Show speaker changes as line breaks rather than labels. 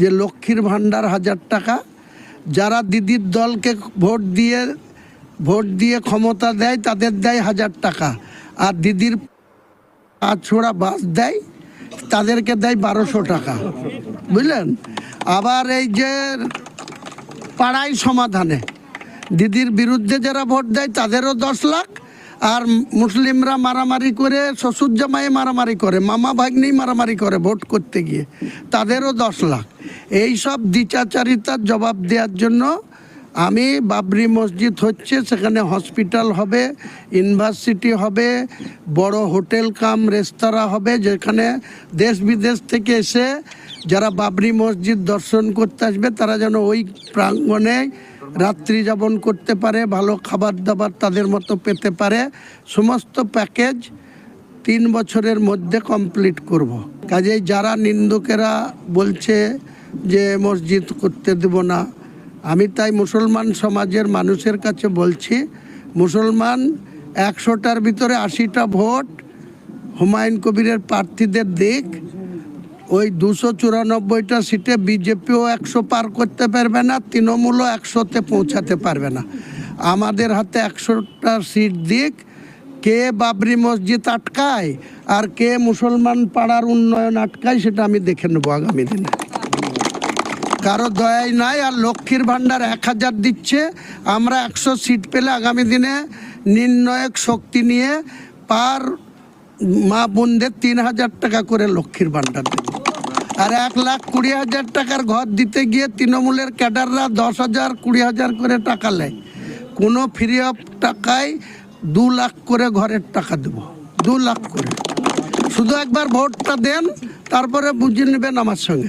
যে লক্ষ্মীর ভাণ্ডার হাজার টাকা, যারা দিদির দলকে ভোট দিয়ে ভোট দিয়ে ক্ষমতা দেয়, তাদের দেয় হাজার টাকা। আর দিদির আর ছোড়া বাস দেয়, তাদেরকে দেয় বারোশো টাকা। বুঝলেন? আবার এই যে পাড়াই সমাধানে, দিদির বিরুদ্ধে যারা ভোট দেয়, তাদেরও দশ লাখ। আর মুসলিমরা মারামারি করে শ্বশুর জামাই মারামারি করে, মামা ভাগ্নেই মারামারি করে ভোট করতে গিয়ে, তাদেরও দশ লাখ। এই সব দ্বিচাচারিতার জবাব দেওয়ার জন্য আমি বাবরি মসজিদ হচ্ছে, সেখানে হসপিটাল হবে, ইউনিভার্সিটি হবে, বড় হোটেল কাম, রেস্তোরাঁ হবে, যেখানে দেশ বিদেশ থেকে এসে যারা বাবরি মসজিদ দর্শন করতে আসবে, তারা যেন ওই প্রাঙ্গণে রাত্রি যাপন করতে পারে, ভালো খাবার দাবার তাদের মতো পেতে পারে সমস্ত প্যাকেজ তিন বছরের মধ্যে কমপ্লিট করব। কাজেই যারা নিন্দুকেরা বলছে যে মসজিদ করতে দেব না। আমি তাই মুসলমান সমাজের মানুষের কাছে বলছি, মুসলমান একশোটার ভিতরে আশিটা ভোট হুমায়ুন কবিরের প্রার্থীদের দিক। ওই দুশো চুরানব্বইটা সিটে বিজেপিও একশো পার করতে পারবে না, তৃণমূলও একশোতে পৌঁছাতে পারবে না। আমাদের হাতে একশোটা সিট দিক। কে বাবরি মসজিদ আটকায় আর কে মুসলমান পাড়ার উন্নয়ন আটকায়, সেটা আমি দেখে নেব আগামী দিনে। কারও দয়াই নাই আর লক্ষ্মীর ভাণ্ডার এক হাজার দিচ্ছে। আমরা একশো সিট পেলে আগামী দিনে নির্ণায়ক শক্তি নিয়ে পার মা বোনদের তিন হাজার টাকা করে লক্ষ্মীর ভাণ্ডার দেব। আর এক লাখ কুড়ি হাজার টাকার ঘর দিতে গিয়ে তৃণমূলের ক্যাডাররা দশ হাজার, কুড়ি হাজার করে টাকা নেয়। কোনো ফ্রি অফ টাকায় দু লাখ করে ঘরের টাকা দেব। দু লাখ করে। শুধু একবার ভোটটা দেন, তারপরে বুঝে নেবেন আমার সঙ্গে।